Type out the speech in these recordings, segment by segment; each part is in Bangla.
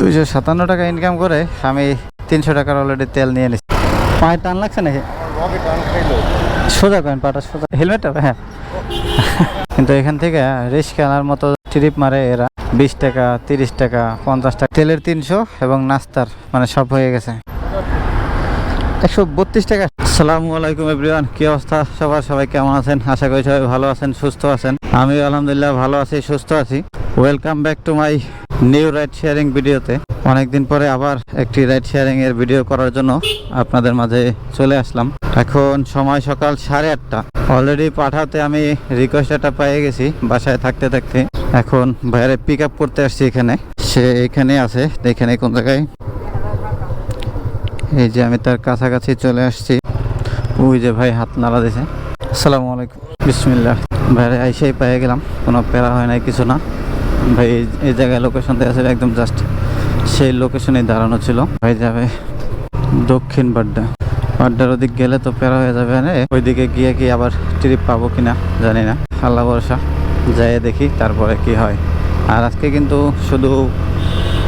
দুইশো সাতান্ন টাকা ইনকাম করে আমি তিনশো টাকার অলরেডি তেল নিয়ে নিচ্ছি পায়ে টান লাগছে নাকি? সোজা করেন, পাটা সোজা। হেলমেটটা হ্যাঁ। কিন্তু এখান থেকে রিস্ক আনার মতো ট্রিপ মারে এরা। বিশ টাকা, তিরিশ টাকা, পঞ্চাশ টাকা। তেলের তিনশো এবং নাস্তার মানে সব হয়ে গেছে। একশো বত্রিশ টাকা। আসসালামু আলাইকুম এভরিওয়ান কি অবস্থা সবার? সবাই কেমন আছেন? আশা করি সবাই ভালো আছেন, সুস্থ আছেন। আমি আলহামদুলিল্লাহ ভালো আছি, সুস্থ আছি। Welcome back to my new ride sharing ভিডিওতে অনেকদিন পরে আবার একটি রাইড শেয়ারিং এর ভিডিও করার জন্য আপনাদের মাঝে চলে আসলাম। এখন সময় সকাল সাড়ে আটটা। অলরেডি পাঠাতে আমি রিকোয়েস্ট একটা পেয়ে গেছি বাসায় থাকতে থাকতে। এখন বাইরে পিক আপ করতে আসছি এখানে। সে এখানে আছে এখানে কোন জায়গায়। এই যে আমি তার কাছাকাছি চলে আসছি। ওই যে ভাই হাত নাড়া দিছে। আসসালামু আলাইকুম। বিসমিল্লাহ। ভাইরে আইসেই পেয়ে গেলাম। কোনো প্যারা হয় নাই, কিছু না। ভাই, এই- জায়গায় লোকেশন দেওয়া ছিল একদম জাস্ট সেই লোকেশনেই দাঁড়ানো ছিল। ভাই যাবে দক্ষিণ বাড্ডা বাড্ডার ওদিক গেলে তো প্যারা হয়ে যাবে না ওইদিকে গিয়ে কি আবার ট্রিপ পাবো কিনা, জানি না। আল্লাহ ভরসা। যাই দেখি তারপরে কি হয়। আর আজকে কিন্তু শুধু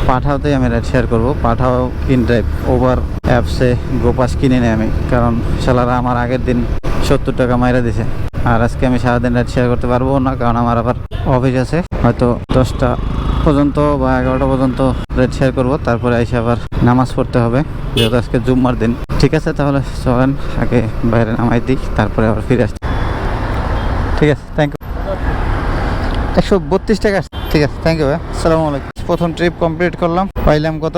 পাঠাওতেই আমি রাইড শেয়ার করব। পাঠাও ইন ড্রাইভ ওভার অ্যাপসে গোপাস কিনে নিই আমি। কারণ সালারা আমার আগের দিন সত্তর টাকা মাইরা দিছে। আর আজকে আমি সারাদিন রাইড শেয়ার করতে পারব না, কারণ আমার আবার অফিস আছে। হয়তো দশটা পর্যন্ত বা এগারোটা পর্যন্ত রাইড শেয়ার করব, তারপরে এসে আবার নামাজ পড়তে হবে, যেহেতু আজকে জুম্মার দিন। ঠিক আছে, তাহলে চলেন, আগে বাইরে নামাই দিই, তারপরে আবার ফিরে আসছি ঠিক আছে থ্যাংক ইউ একশো বত্রিশ টাকা ঠিক আছে থ্যাংক ইউ ভাই। আসসালামু আলাইকুম। প্রথম ট্রিপ কমপ্লিট করলাম। পাইলাম কত?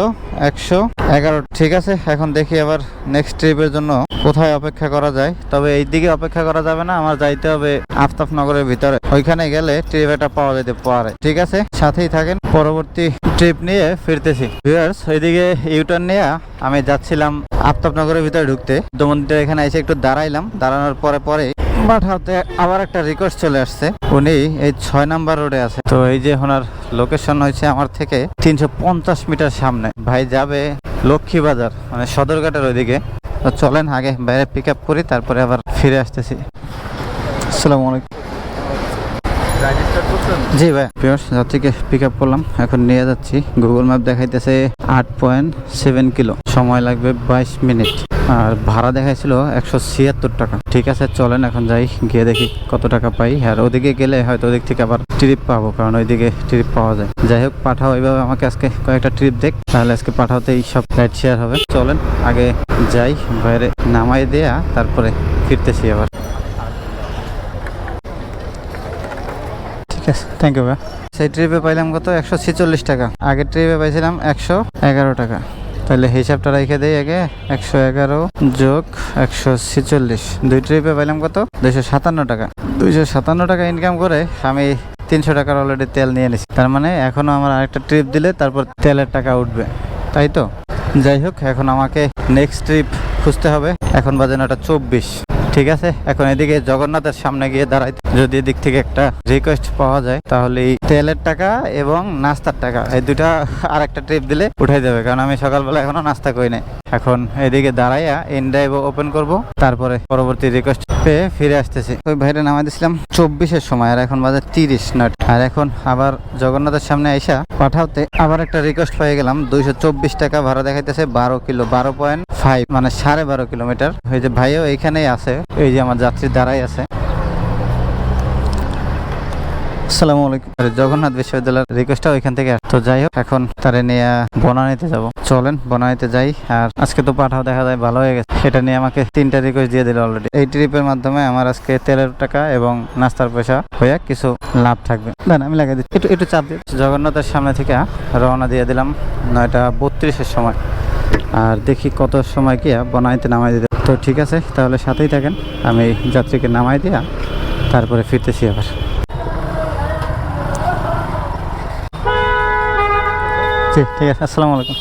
একশো এগারো। ঠিক আছে, এখন দেখি আবার নেক্সট ট্রিপের জন্য কোথায় অপেক্ষা করা যায়। তবে এই দিকে অপেক্ষা করা যাবে না, আমার যাইতে হবে আফতাফনগরের ভিতরে। ওইখানে গেলে ট্রিপ একটা পাওয়া যেতে পারে। ঠিক আছে, সাথেই থাকেন। পরবর্তী ট্রিপ নিয়ে ফিরতেছি। ভিউয়ার্স ওইদিকে ইউটার্ন নিয়ে আমি যাচ্ছিলাম আফতাবনগরের ভিতরে ঢুকতে। দমন্দির এখানে এসে একটু দাঁড়াইলাম। দাঁড়ানোর পরে পরে বাট হাতে আবার একটা রিকোয়েস্ট চলে আসছে। উনি এই ছয় নাম্বার রোডে আছে। তো এই যে ওনার লোকেশন হয়েছে আমার থেকে তিনশো পঞ্চাশ মিটার সামনে। ভাই যাবে লক্ষ্মী বাজার মানে সদরঘাটের ওইদিকে। তো চলেন আগে বাইরে পিক আপ করি, তারপরে আবার ফিরে আসতেছি। আসসালামু আলাইকুম। জি ভাই। পিয়র্স যাত্রীকে পিক আপ করলাম। এখন নিয়ে যাচ্ছি। গুগল ম্যাপ দেখাইতেছে আট পয়েন্ট সেভেন কিলো সময় লাগবে বাইশ মিনিট। আর ভাড়া দেখাইছিল একশো ছিয়াত্তর টাকা। ঠিক আছে, চলেন এখন যাই। গিয়ে দেখি কত টাকা পাই। আর ওদিকে গেলে হয়তো ওদিক থেকে আবার ট্রিপ পাবো, কারণ ওইদিকে ট্রিপ পাওয়া যায়। যাই হোক, পাঠাও এইভাবে আমাকে আজকে কয়েকটা ট্রিপ দেখ। তাহলে আজকে পাঠাওতেই সব রাইড শেয়ার হবে। চলেন, আগে যাই। বাইরে নামাই দেয়া, তারপরে ফিরতেছি আবার। ঠিক আছে থ্যাংক ইউ ভাই সেই ট্রিপে পাইলাম কত? একশো ছেচল্লিশ টাকা। আগের ট্রিপে পাইছিলাম একশো এগারো টাকা। তাহলে হিসাবটা রেখে দেই আগে। একশো এগারো যোগ একশো ছেচল্লিশ। দুই ট্রিপে পাইলাম কত? দুইশো সাতান্ন টাকা। দুইশো সাতান্ন টাকা ইনকাম করে আমি তিনশো টাকার অলরেডি তেল নিয়ে নিছি। তার মানে এখনও আমার আরেকটা ট্রিপ দিলে তারপর তেলের টাকা উঠবে। তাই তো? যাই হোক, এখন আমাকে নেক্সট ট্রিপ খুঁজতে হবে। এখন বাজে নটা চব্বিশ। ঠিক আছে, এখন এদিকে জগন্নাথের সামনে গিয়ে দাঁড়াই যদি এদিক থেকে একটা রিকোয়েস্ট পাওয়া যায়, তাহলে তেলের টাকা এবং নাস্তার টাকা, এই দুটা আর একটা ট্রিপ দিলে উঠাই দেবে। কারণ আমি সকালবেলা এখনও নাস্তা করি নাই। এখন এদিকে দাঁড়াইয়া ইন ড্রাইভ ওপেন করব, তারপরে পরবর্তী রিকোয়েস্ট পেয়ে ফিরে আসতেছি। ওই ভাইরে নামাই দিছিলাম চব্বিশের সময়, আর এখন বাজে তিরিশ নট আর এখন আবার জগন্নাথের সামনে আইসা পাঠাতে আবার একটা রিকোয়েস্ট পেয়ে গেলাম, দুইশো চব্বিশ টাকা ভাড়া দেখাইতেছে বারো কিলো, বারো পয়েন্ট ফাইভ মানে সাড়ে বারো কিলোমিটার। ওই যে ভাইও এইখানেই আছে, এই যে আমার যাত্রী দাঁড়াই আছে। আসসালামু আলাইকুম। জগন্নাথ বিশ্ববিদ্যালয়ের রিকোয়েস্টটা ওইখান থেকে। তো যাই হোক, এখন তারে নিয়ে বনানীতে যাব। চলেন, বনানীতে যাই। আর আজকে তো পাঠাও দেখা যায়, ভালো হয়ে গেছে। এটা নিয়ে আমাকে তিনটা রিকোয়েস্ট দিয়ে দিল অলরেডি এই ট্রিপের মাধ্যমে আমার আজকে তেলের টাকা এবং নাস্তার পয়সা হয়ে কিছু লাভ থাকবে। না আমি লাগাই দিচ্ছি। একটু একটু চাপ দিই জগন্নাথের সামনে থেকে রওনা দিয়ে দিলাম নয়টা বত্রিশের সময়। আর দেখি কত সময় কি বনাইতে নামাই দিতে। তো ঠিক আছে, তাহলে সাথেই থাকেন। আমি যাত্রীকে নামাই দিয়া তারপরে ফিরতেছি আবার। ঠিক আছে, আসসালামু আলাইকুম।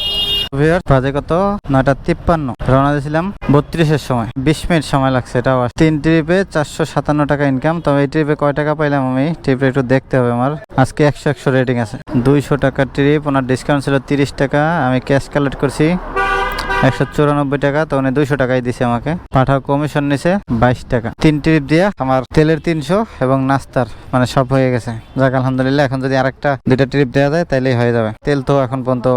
বাজে কত? নয়টা তিপ্পান্ন। রওনা দিয়েছিলাম বত্রিশের সময়। বিশ মিনিট সময় লাগছে এটা আবার তিন ট্রিপে চারশো সাতান্ন টাকা ইনকাম তবে এই ট্রিপে কয় টাকা পাইলাম আমি? ট্রিপে একটু দেখতে হবে আমার। আজকে একশো একশো রেটিং আছে। দুইশো টাকার ট্রিপ ওনার ডিসকাউন্ট ছিল তিরিশ টাকা। আমি ক্যাশ কালেক্ট করছি। একশো চুরানব্বই টাকা, তো উনি দুইশো টাকাই দিছে আমাকে। পাঠাও কমিশন নিছে বাইশ টাকা। তিন ট্রিপ দিয়া আমার তেলের তিনশো এবং নাস্তার মানে সব হয়ে গেছে। যাক, আলহামদুলিল্লাহ, এখন যদি আরেকটা, দুইটা ট্রিপ দেওয়া যায়, তাইলেই হয়ে যাবে। তেল তো এখন পর্যন্ত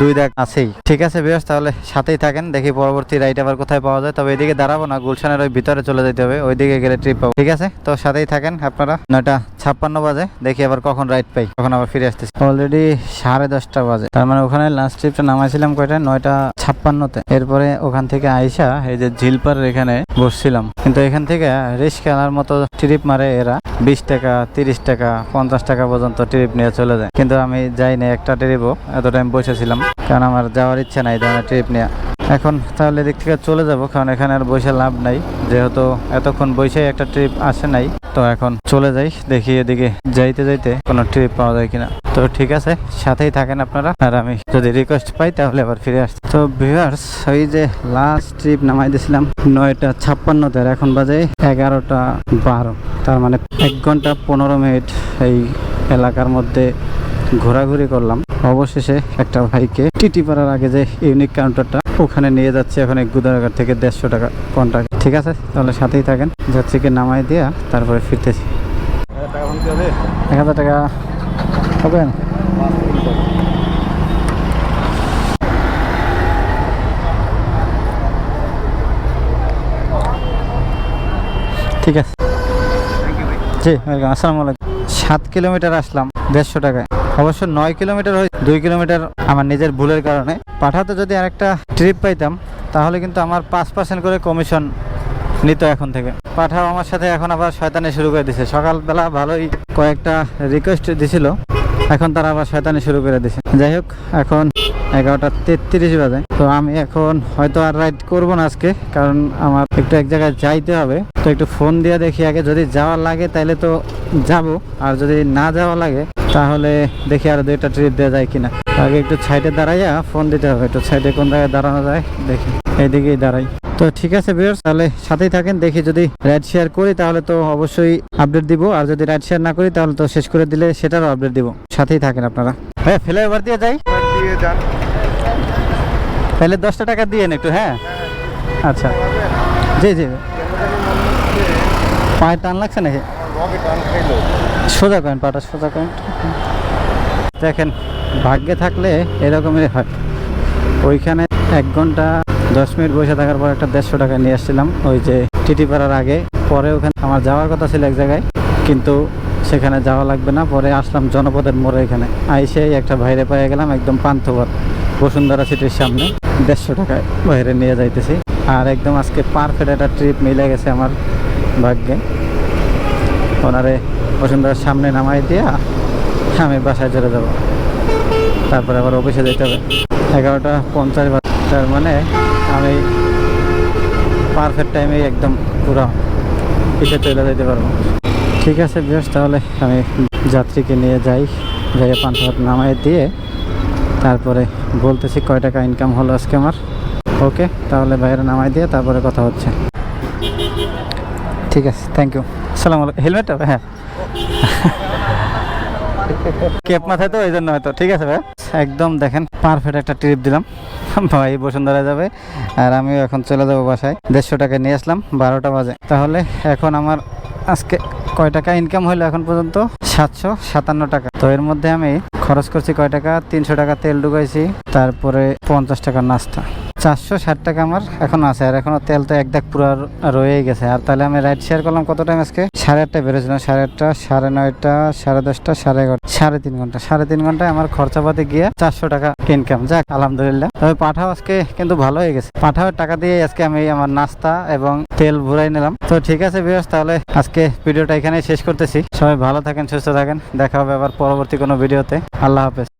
দুই দাগ আছেই। ঠিক আছে বিয়ার্স তাহলে সাথেই থাকেন, দেখি পরবর্তী রাইড আবার কোথায় পাওয়া যায়। তবে এদিকে দাঁড়াবো না, গুলশানের ওই ভিতরে চলে যেতে হবে, ওইদিকে গেলে ট্রিপ পাবো। ঠিক আছে, তো সাথেই থাকেন আপনারা। নয়টা ছাপ্পান্ন বাজে। দেখি আবার কখন রাইড পাই। কখন আবার ফিরে আসতেছি। অলরেডি সাড়ে দশটা বাজে। তার মানে ওখানে লাস্ট ট্রিপটা নামাইছিলাম কয়টা? নয়টা ছাপ্পান্নতে। এরপরে ওখান থেকে আইসা এই যে ঝিলপাড়ের এখানে বসছিলাম। কিন্তু এখান থেকে রিস্ক আনার মতো ট্রিপ মারে এরা। বিশ টাকা, তিরিশ টাকা, পঞ্চাশ টাকা পর্যন্ত ট্রিপ নিয়ে চলে যায়। কিন্তু আমি যাইনি একটা ট্রিপও এত টাইম বসেছিলাম। কারণ আমার যাওয়ার ইচ্ছা নাই ধরনের ট্রিপ নিয়ে। এখন তাহলে এদিক থেকে চলে যাব, কারণ এখানে আর বসে লাভ নাই। যেহেতু এতক্ষণ বসে একটা ট্রিপ আসে নাই, তো এখন চলে যাই, দেখি এদিকে যাইতে যাইতে কোনো ট্রিপ পাওয়া যায় কিনা। তো ঠিক আছে, সাথেই থাকেন আপনারা, আর আমি যদি রিকোয়েস্ট পাই তাহলে আবার ফিরে আসছি। তো ভিউয়ার্স ওই যে লাস্ট ট্রিপ নামাই দিয়েছিলাম নয়টা ছাপ্পান্নতে এখন বাজে এগারোটা বারো। তার মানে এক ঘণ্টা পনেরো মিনিট এই এলাকার মধ্যে ঘোরাঘুরি করলাম। অবশেষে একটা ভাইকে টিটি পাড়ার আগে যে ইউনিক কাউন্টারটা ওখানে নিয়ে যাচ্ছে। ওখানে গুদারাঘাট থেকে দেড়শো টাকা কন্ট্রাক্ট ঠিক আছে, তাহলে সাথেই থাকেন। যাত্রীকে নামাই দিয়া তারপরে ফিরতেছি। এক হাজার টাকা হবে। ঠিক আছে। জি, ওয়েলকাম। আসসালামু আলাইকুম। সাত কিলোমিটার আসলাম দেড়শো টাকায়। অবশ্য নয় কিলোমিটার হয়ে দুই কিলোমিটার আমার নিজের ভুলের কারণে। পাঠাতে যদি আরেকটা ট্রিপ পাইতাম, তাহলে কিন্তু আমার পাঁচ পার্সেন্ট করে কমিশন নিত এখন থেকে। পাঠাও আমার সাথে, এখন আবার শয়তানি শুরু করে দিছে। সকালবেলা ভালোই কয়েকটা রিকোয়েস্ট দিছিল, এখন তারা আবার শয়তানি শুরু করে দিছে। যাই হোক, এখন এগারোটা তেত্রিশ বাজে। তো আমি এখন হয়তো আর রাইড করব না আজকে, কারণ আমার একটু এক জায়গায় যাইতে হবে। তো একটু ফোন দিয়ে দেখি, আগে যদি যাওয়া লাগে তাহলে তো যাব, আর যদি না যাওয়া লাগে তাহলে দেখি আর দুইটা ট্রিপ দেওয়া যায় কিনা। আগে একটু সাইডে দাঁড়াইয়া ফোন দিতে হবে, একটু সাইডে কোন জায়গায় দাঁড়ানো যায়, দেখি। এইদিকেই দাঁড়াই। তো ঠিক আছে ভিউয়ার্স তাহলে সাথেই থাকেন, দেখি যদি রাইড শেয়ার করি তাহলে তো অবশ্যই আপডেট দিব, আর যদি রাইড শেয়ার না করি তাহলে তো শেষ করে দিলে সেটারও আপডেট দিব। সাথেই থাকেন আপনারা। হ্যাঁ ফেলে ফ্লাইওভার দিয়ে যাই? তাহলে দশটা টাকা দিয়ে একটু হ্যাঁ? আচ্ছা। জি জি। পায়ে টান লাগছে নাকি? সোজা করেন পাটা সোজা করেন দেখেন, ভাগ্যে থাকলে এরকমই হয়। ওইখানে এক ঘণ্টা, দশ মিনিট বসে থাকার পর একটা দেড়শো টাকা নিয়ে আসছিলাম। ওই যে টিটি পাড়ার আগে। পরে ওখানে আমার যাওয়ার কথা ছিল এক জায়গায়। কিন্তু সেখানে যাওয়া লাগবে না। পরে আসলাম জনপদের মোড়ে এখানে। আইসেই একটা বাইরে পেয়ে গেলাম, একদম পান্থপথ বসুন্ধরা সিটির সামনে। দেড়শো টাকায় বাইরে নিয়ে যাইতেছি। আর একদম আজকে পারফেক্ট একটা ট্রিপ মিলে গেছে আমার ভাগ্যে। ওনারে বসুন্ধরার সামনে নামাই দিয়া আমি বাসায় চলে যাব। তারপরে আবার অফিসে যেতে হবে। এগারোটা পঞ্চাশ তার মানে আমি পারফেক্ট টাইমে একদম পুরো পিছিয়ে চলে যেতে পারব। ঠিক আছে বেশ তাহলে আমি যাত্রীকে নিয়ে যাই। যাই পান্থপথ নামাই দিয়ে তারপরে বলতেছি কয় টাকা ইনকাম হলো আজকে আমার। ওকে তাহলে বাইরে নামাই দিয়ে তারপরে কথা হচ্ছে। ঠিক আছে থ্যাংক ইউ সালাম আলাইকুম। হেলমেট হবে? হ্যাঁ। কেপ মাথায় তো এই জন্য হয়তো। ঠিক আছে ভাই। একদম দেখেন পারফেক্ট একটা ট্রিপ দিলাম। ভাই, বসুন্ধরা যাবে। আর আমিও এখন চলে যাব বাসায়। দেড়শো টাকা নিয়ে আসলাম, বারোটা বাজে। তাহলে এখন আমার আজকে কয় টাকা ইনকাম হলো এখন পর্যন্ত? সাতশো সাতান্ন টাকা। তো এর মধ্যে আমি খরচ করছি কয় টাকা? তিনশো টাকা তেল ঢুকাইছি। তারপরে পঞ্চাশ টাকার নাস্তা। চারশো ষাট টাকা আমার এখন আছে, আর এখনও তেল তো এক দাগ পুরো রয়েই গেছে। আর তাহলে আমি রাইড শেয়ার করলাম কত টাইম আজকে? সাড়ে আটটা বেরোছিলাম সাড়ে আটটা, সাড়ে নয়টা, সাড়ে দশটা, সাড়ে এগারোটা সাড়ে তিন ঘণ্টা, সাড়ে তিন ঘন্টায় আমার খরচাপাতি গিয়ে চারশো টাকা ইনকাম যাক, আলহামদুলিল্লাহ। তবে পাঠাও আজকে, কিন্তু ভালো হয়ে গেছে। পাঠাও টাকা দিয়ে আজকে আমি আমার নাস্তা এবং তেল ভরাই নিলাম। তো ঠিক আছে বিয়াস তাহলে আজকে ভিডিওটা এখানেই শেষ করতেছি। সবাই ভালো থাকেন, সুস্থ থাকেন। দেখা হবে আবার পরবর্তী কোনো ভিডিওতে। আল্লাহ হাফেজ।